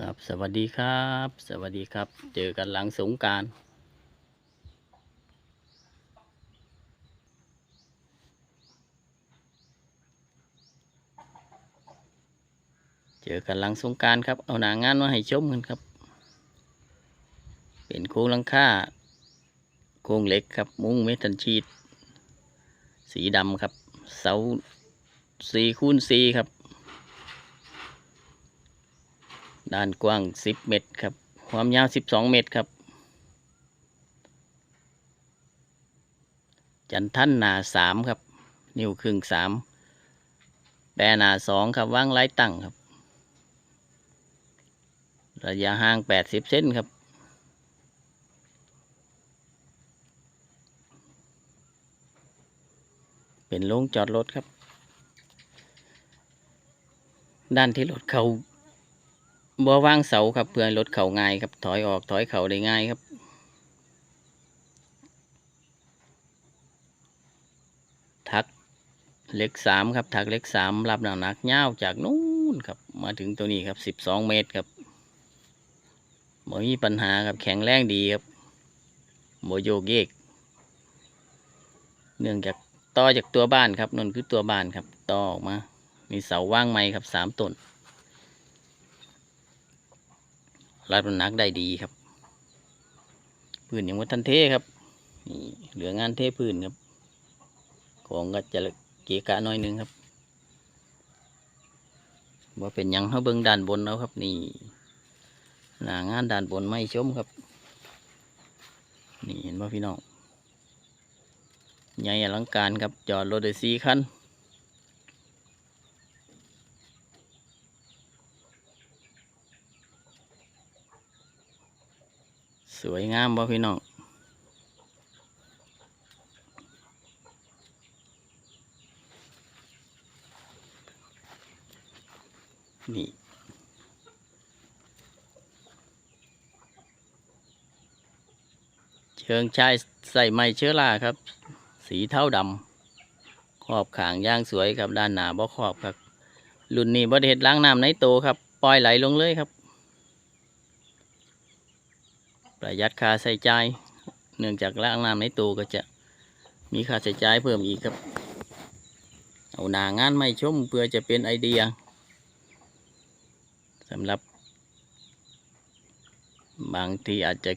ครับสวัสดีครับ สวัสดีครับ เจอกันหลังสงการเจอกันหลังสงการครับ เอาหนางงานมาให้ชมกันครับ เป็นโครงหลังคาโครงเหล็กครับ มุ้งเมทัลชีต สีดำครับ เสาสี่คูณสี่ครับ ด้านกว้าง 10 เมตรครับ ความยาว 12 เมตรครับ จันทันหนา 3 ครับ นิ้วครึ่ง 3 แปรหนา 2 ครับว่างไร้ตั้งครับ ระยะห่าง 80 เซนครับเป็นโรงจอดรถครับ ด้านที่รถเขา บ่วางเสาครับเพื่อให้รถเข่าง่ายครับ ถอยออกถอยเข่าได้ง่ายครับ ทักเล็กสามครับทักเล็กสามรับน้ำหนักยาจากนู้นครับ มาถึงตัวนี้ครับสิบสองเมตรครับบ่มีปัญหาครับแข็งแรงดีครับบ่โยกเยก เนื่องจากต่อจากตัวบ้านครับนนคือตัวบ้านครับต่อออกมา มีเสาว่างไม้ครับสามต้น รับน้ำหนักได้ดีครับพื้นยังว่าทันเทครับนี่เหลืองานเทพื้นครับ ของก็จะเกะกะน้อยนึงครับว่าเป็นยังเขาเบิ้งด้านบนเอาครับนี่หน้างานด้านบนไม่ชมครับ นี่เห็นว่าพี่น้องใหญ่อลังการครับจอดรถได้สี่คัน สวยงามบ่พี่น้องนี่เชิงชายใส่ไม้เชื้อราครับ สีเท่าดำขอบขางย่างสวยครับด้านหน้าบ่ขอบครับ รุ่นนี้บ่ได้เฮ็ดล้างน้ำในโตครับ ปล่อยไหลลงเลยครับ ประหยัดค่าใช้จ่ายเนื่องจากล้างน้ำในตู้ก็จะมีค่าใช้จ่ายเพิ่มอีกครับ เอาหนางานไม่ชมเพื่อจะเป็นไอเดียสำหรับบางทีอาจจะ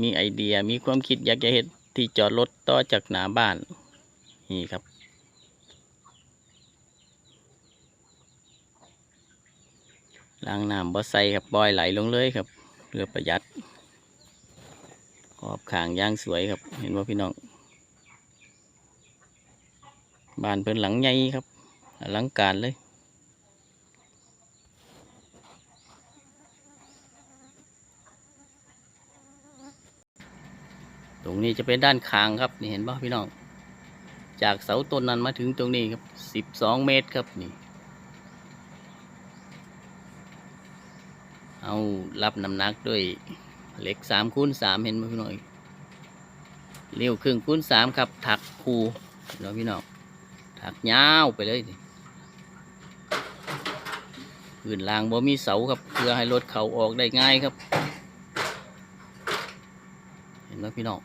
มีไอเดียมีความคิดอยากจะเห็นที่จอดรถต่อจากหน้าบ้านนี่ครับ ล้างน้ำบ่ใส่ครับปล่อยไหลลงเลยครับเพื่อประหยัด ขอบขางย่างสวยครับ เห็นว่าพี่น้องบ้านเพิ่นหลังใหญ่ครับอลังการเลยตรงนี้จะเป็นด้านคางครับนี่เห็นป่ะพี่น้อง จากเสาต้นนั้นมาถึงตรงนี้ครับสิบสองเมตรครับนี่ เอารับน้ำหนักด้วย เหล็กสามคูณสามเห็นไหมพี่น้องเลี้ยวครึ่งคูณสามครับ ถักคูเนาะพี่น้องถักยาวไปเลยพื้นล่างบ่มีเสาครับ เพื่อให้รถเขาออกได้ง่ายครับ เห็นไหมพี่น้อง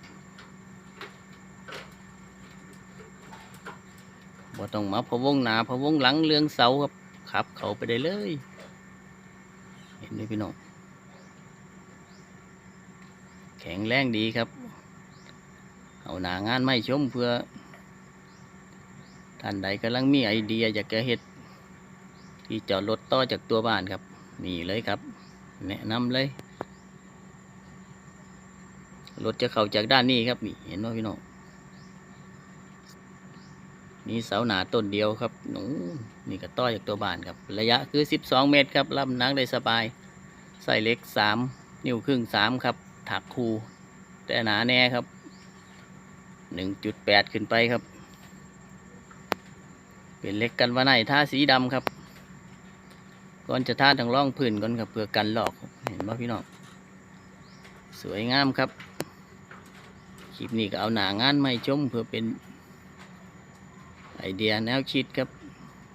บ่ต้องมาพะวงหนาพะวงหลังเรื่องเสาครับขับ เขาไปได้เลย เห็นไหมพี่น้อง แข็งแรงดีครับ เอาหนางานไม่ชมเพื่อ ท่านใดกำลังมีไอเดียอยากจะเฮ็ดที่จอดรถต่อจากตัวบ้านครับ นี่เลยครับ แนะนำเลย รถจะเข้าจากด้านนี้ครับนี่เห็นไหมพี่น้องนี่เสาหนาต้นเดียวครับหนูนี่ก็ต่อจากตัวบ้านครับ ระยะคือ 12 เมตรครับรับน้ำได้สบาย ใส่เล็ก 3 นิ้วครึ่ง 3 ครับ ถักคูแต่หนาแน่ครับ 1.8 ขึ้นไปครับ เป็นเล็กกันวะไนท่าสีดำครับ ก่อนจะท่าทางร่องพื้นก่อนครับเพื่อกันหลอกเห็นไหมพี่น้องสวยงามครับคลิปนี้ก็เอาหนางานไม่ชมเพื่อเป็นไอเดียแนวคิดครับ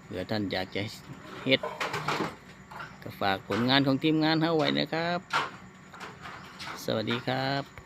เผื่อท่านอยากจะเฮ็ดก็ฝากผลงานของทีมงานเฮาไว้นะครับ สวัสดีครับ